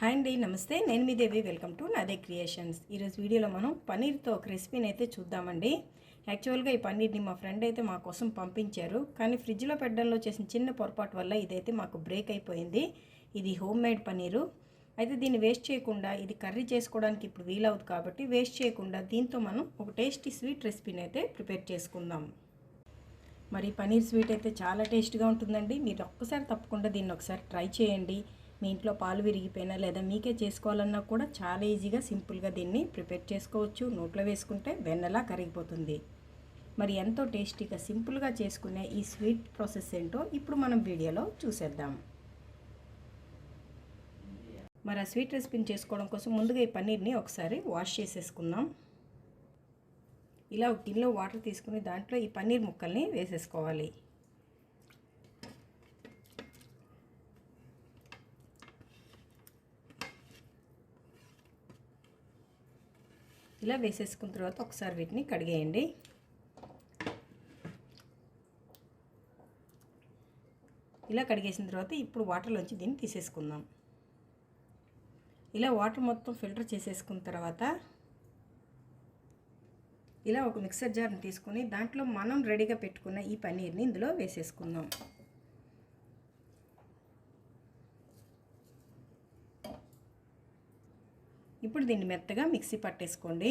Hi అండి నమస్తే. నేను మీ Devi. Welcome to Nade creations. ఈరోజు వీడియోలో మనం పన్నీర్తో ఒక రెసిపీని అయితే చూద్దామండి. యాక్చువల్గా ఈ పన్నీర్ని మా ఫ్రెండ్ అయితే మా కోసం పంపించారు. కానీ ఫ్రిడ్జ్లో పెట్టడంలో చేసిన చిన్న పొరపాటు వల్ల ఇదైతే మాకు బ్రేక్ అయిపోయింది. ఇది హోమ్ మేడ్ పన్నీరు. అయితే దీన్ని వేస్ట్ చేయకుండా ఇది కర్రీ చేసుకోవడానికి ఇప్పుడు వీలవుతుంది కాబట్టి వేస్ట్ చేయకుండా దీంతో మనం ఒక టేస్టీ స్వీట్ రెసిపీని అయితే ప్రిపేర్ చేసుకుందాం. మరి పన్నీర్ స్వీట్ అయితే చాలా టేస్ట్గా ఉంటుందండి. మీరు ఒక్కసారి తప్పకుండా దీన్ని ఒకసారి ట్రై చేయండి. మీ ఇంట్లో పాలు విరిగిపోయినా లేదా మీకే చేసుకోవాలన్నా కూడా చాలా ఈజీగా సింపుల్గా దీన్ని ప్రిపేర్ చేసుకోవచ్చు. నోట్లో వేసుకుంటే వెన్నలా కరిగిపోతుంది. మరి ఎంతో టేస్టీగా సింపుల్గా చేసుకునే ఈ స్వీట్ ప్రాసెస్ ఏంటో ఇప్పుడు మనం వీడియోలో చూసేద్దాం. మరి ఆ స్వీట్ రెసిపీని చేసుకోవడం కోసం ముందుగా ఈ పన్నీర్ని ఒకసారి వాష్ చేసేసుకుందాం. ఇలా ఒక గిన్నెలో వాటర్ తీసుకుని దాంట్లో ఈ పన్నీర్ ముక్కల్ని వేసేసుకోవాలి. ఇలా వేసేసుకున్న తర్వాత ఒకసారి వీటిని కడిగేయండి. ఇలా కడిగేసిన తర్వాత ఇప్పుడు వాటర్లోంచి దీన్ని తీసేసుకుందాం. ఇలా వాటర్ మొత్తం ఫిల్టర్ చేసేసుకున్న తర్వాత ఇలా ఒక మిక్సర్ జార్ని తీసుకొని దాంట్లో మనం రెడీగా పెట్టుకున్న ఈ పన్నీర్ని ఇందులో వేసేసుకుందాం. ఇప్పుడు దీన్ని మెత్తగా మిక్సీ పట్టేసుకోండి.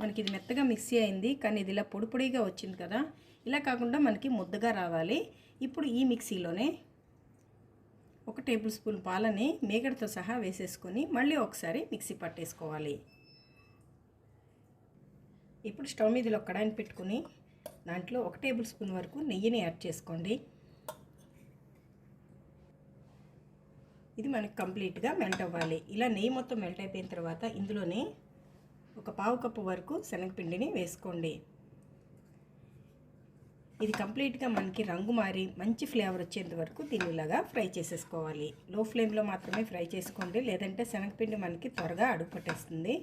మనకి ఇది మెత్తగా మిక్సీ అయింది కానీ ఇది ఇలా పొడి పొడిగా వచ్చింది కదా. ఇలా కాకుండా మనకి ముద్దగా రావాలి. ఇప్పుడు ఈ మిక్సీలోనే ఒక టేబుల్ స్పూన్ పాలని మేగడతో సహా వేసేసుకొని మళ్ళీ ఒకసారి మిక్సీ పట్టేసుకోవాలి. ఇప్పుడు స్టవ్ మీద కడాయిని పెట్టుకుని దాంట్లో ఒక టేబుల్ స్పూన్ వరకు నెయ్యిని యాడ్ చేసుకోండి. ఇది మనకి కంప్లీట్గా మెల్ట్ అవ్వాలి. ఇలా నెయ్యి మొత్తం మెల్ట్ అయిపోయిన తర్వాత ఇందులోనే ఒక పావు కప్పు వరకు శనగపిండిని వేసుకోండి. ఇది కంప్లీట్గా మనకి రంగు మారి మంచి ఫ్లేవర్ వచ్చేంత వరకు దీనిలాగా ఫ్రై చేసేసుకోవాలి. లో ఫ్లేమ్లో మాత్రమే ఫ్రై చేసుకోండి. లేదంటే శనగపిండి మనకి త్వరగా అడుగు పట్టేస్తుంది.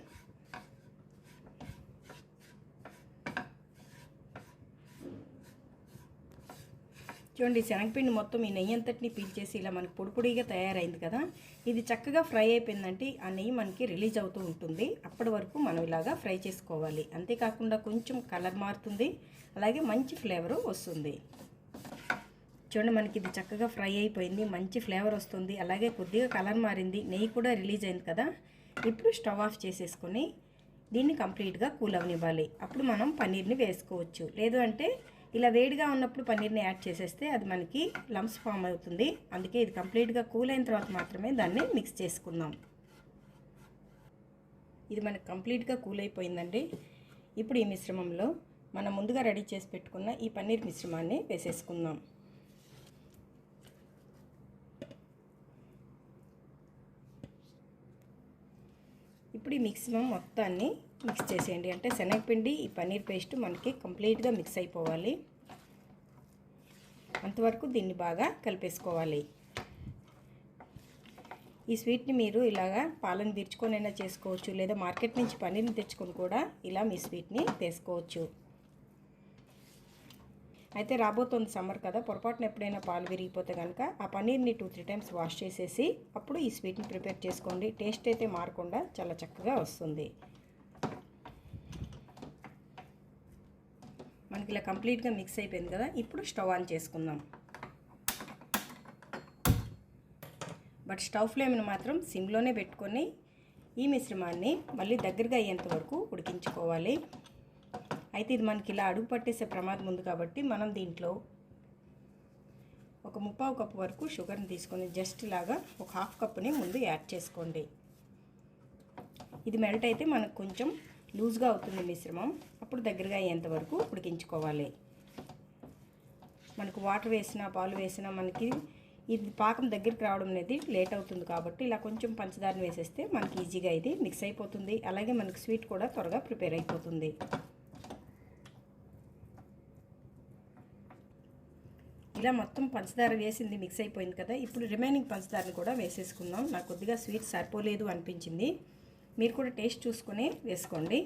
చూడండి శనగపిండి మొత్తం ఈ నెయ్యి అంతటిని పీల్చేసి ఇలా మనకి పొడిపొడిగా తయారైంది కదా. ఇది చక్కగా ఫ్రై అయిపోయిందంటే ఆ నెయ్యి మనకి రిలీజ్ అవుతూ ఉంటుంది. అప్పటి వరకు మనం ఇలాగా ఫ్రై చేసుకోవాలి. అంతేకాకుండా కొంచెం కలర్ మారుతుంది. అలాగే మంచి ఫ్లేవర్ వస్తుంది. చూడండి మనకి ఇది చక్కగా ఫ్రై అయిపోయింది. మంచి ఫ్లేవర్ వస్తుంది. అలాగే కొద్దిగా కలర్ మారింది. నెయ్యి కూడా రిలీజ్ అయింది కదా. ఇప్పుడు స్టవ్ ఆఫ్ చేసేసుకొని దీన్ని కంప్లీట్గా కూల్ అవనివ్వాలి. అప్పుడు మనం పన్నీర్ని వేసుకోవచ్చు. లేదు అంటే ఇలా వేడిగా ఉన్నప్పుడు పన్నీర్ని యాడ్ చేసేస్తే అది మనకి లమ్స్ ఫామ్ అవుతుంది. అందుకే ఇది కంప్లీట్గా కూల్ అయిన తర్వాత మాత్రమే దాన్ని మిక్స్ చేసుకుందాం. ఇది మనకి కంప్లీట్గా కూల్ అయిపోయిందండి. ఇప్పుడు ఈ మిశ్రమంలో మనం ముందుగా రెడీ చేసి పెట్టుకున్న ఈ పన్నీర్ మిశ్రమాన్ని వేసేసుకుందాం. ఇప్పుడు ఈ మిక్సిమం మొత్తాన్ని మిక్స్ చేసేయండి. అంటే శనగపిండి ఈ పన్నీర్ పేస్ట్ మనకి కంప్లీట్గా మిక్స్ అయిపోవాలి. అంతవరకు దీన్ని బాగా కలిపేసుకోవాలి. ఈ స్వీట్ని మీరు ఇలాగా పాలను తీర్చుకొనైనా చేసుకోవచ్చు. లేదా మార్కెట్ నుంచి పన్నీర్ని తెచ్చుకొని కూడా ఇలా మీ స్వీట్ని తీసుకోవచ్చు. అయితే రాబోతుంది సమ్మర్ కదా పొరపాటున ఎప్పుడైనా పాలు విరిగిపోతే కనుక ఆ పన్నీర్ని టూ త్రీ టైమ్స్ వాష్ చేసేసి అప్పుడు ఈ స్వీట్ని ప్రిపేర్ చేసుకోండి. టేస్ట్ అయితే మారకుండా చాలా చక్కగా వస్తుంది. మనకి ఇలా కంప్లీట్గా మిక్స్ అయిపోయింది కదా ఇప్పుడు స్టవ్ ఆన్ చేసుకుందాం. బట్ స్టవ్ ఫ్లేమ్ని మాత్రం సిమ్లోనే పెట్టుకొని ఈ మిశ్రమాన్ని మళ్ళీ దగ్గరగా అయ్యేంత వరకు ఉడికించుకోవాలి. అయితే ఇది మనకి ఇలా అడుగు పట్టేసే ప్రమాదం ఉంది కాబట్టి మనం దీంట్లో ఒక ముప్పావు కప్పు వరకు షుగర్ని తీసుకొని జస్ట్ ఇలాగా ఒక హాఫ్ కప్పుని ముందు యాడ్ చేసుకోండి. ఇది మెల్ట్ అయితే మనకు కొంచెం లూజ్గా అవుతుంది మిశ్రమం. అప్పుడు దగ్గరగా అయ్యేంత వరకు ఉడికించుకోవాలి. మనకు వాటర్ వేసినా పాలు వేసినా మనకి ఇది పాకం దగ్గరికి రావడం అనేది లేట్ అవుతుంది కాబట్టి ఇలా కొంచెం పంచదారని వేసేస్తే మనకి ఈజీగా ఇది మిక్స్ అయిపోతుంది. అలాగే మనకి స్వీట్ కూడా త్వరగా ప్రిపేర్ అయిపోతుంది. ఇలా మొత్తం పంచదార వేసింది మిక్స్ అయిపోయింది కదా ఇప్పుడు రిమైనింగ్ పంచదారని కూడా వేసేసుకుందాం. నాకు కొద్దిగా స్వీట్ సరిపోలేదు అనిపించింది. మీరు కూడా టేస్ట్ చూసుకొని వేసుకోండి.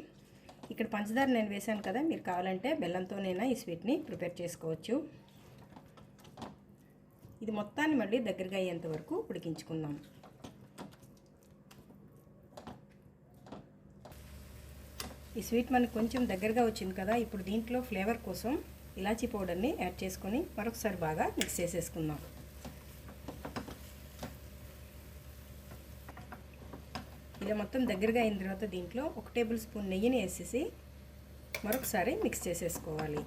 ఇక్కడ పంచదార నేను వేశాను కదా మీరు కావాలంటే బెల్లంతోనైనా ఈ స్వీట్ని ప్రిపేర్ చేసుకోవచ్చు. ఇది మొత్తాన్ని మళ్ళీ దగ్గరగా అయ్యేంత వరకు ఉడికించుకుందాం. ఈ స్వీట్ మనకు కొంచెం దగ్గరగా వచ్చింది కదా ఇప్పుడు దీంట్లో ఫ్లేవర్ కోసం ఇలాచీ పౌడర్ని యాడ్ చేసుకొని మరొకసారి బాగా మిక్స్ చేసేసుకుందాం. ఇలా మొత్తం దగ్గరగా అయిన తర్వాత దీంట్లో ఒక టేబుల్ స్పూన్ నెయ్యిని వేసేసి మరొకసారి మిక్స్ చేసేసుకోవాలి.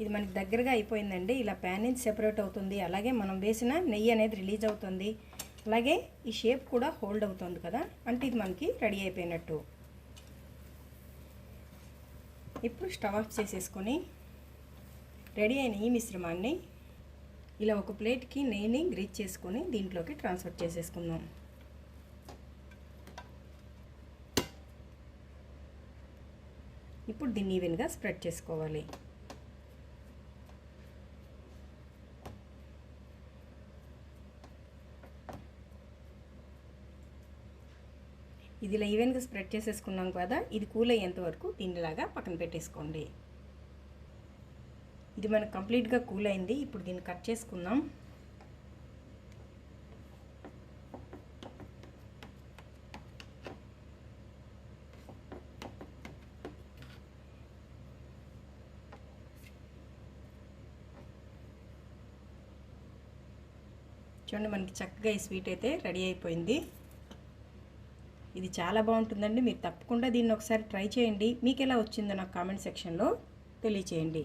ఇది మనకి దగ్గరగా అయిపోయిందండి. ఇలా ప్యాన్ నుంచి సెపరేట్ అవుతుంది. అలాగే మనం వేసిన నెయ్యి అనేది రిలీజ్ అవుతుంది. అలాగే ఈ షేప్ కూడా హోల్డ్ అవుతుంది కదా? అంటే ఇది మనకి రెడీ అయిపోయినట్టు. ఇప్పుడు స్టవ్ ఆఫ్ చేసేసుకొని రెడీ అయిన ఈ మిశ్రమాన్ని ఇలా ఒక ప్లేట్కి నెయ్యిని గ్రీజ్ చేసుకొని దీంట్లోకి ట్రాన్స్ఫర్ చేసేసుకుందాం. ఇప్పుడు దీన్ని ఈవెన్గా స్ప్రెడ్ చేసుకోవాలి. ఇది ఇలా ఈవెన్గా స్ప్రెడ్ చేసేసుకున్నాం కదా ఇది కూల్ అయ్యేంత వరకు దీనిలాగా పక్కన పెట్టేసుకోండి. ఇది మనకు కంప్లీట్గా కూల్ అయింది. ఇప్పుడు దీన్ని కట్ చేసుకుందాం. చూడండి మనకి చక్కగా ఈ స్వీట్ అయితే రెడీ అయిపోయింది. ఇది చాలా బాగుంటుందండి. మీరు తప్పకుండా దీన్ని ఒకసారి ట్రై చేయండి. మీకు ఎలా వచ్చిందో నాకు కామెంట్ సెక్షన్లో తెలియచేయండి.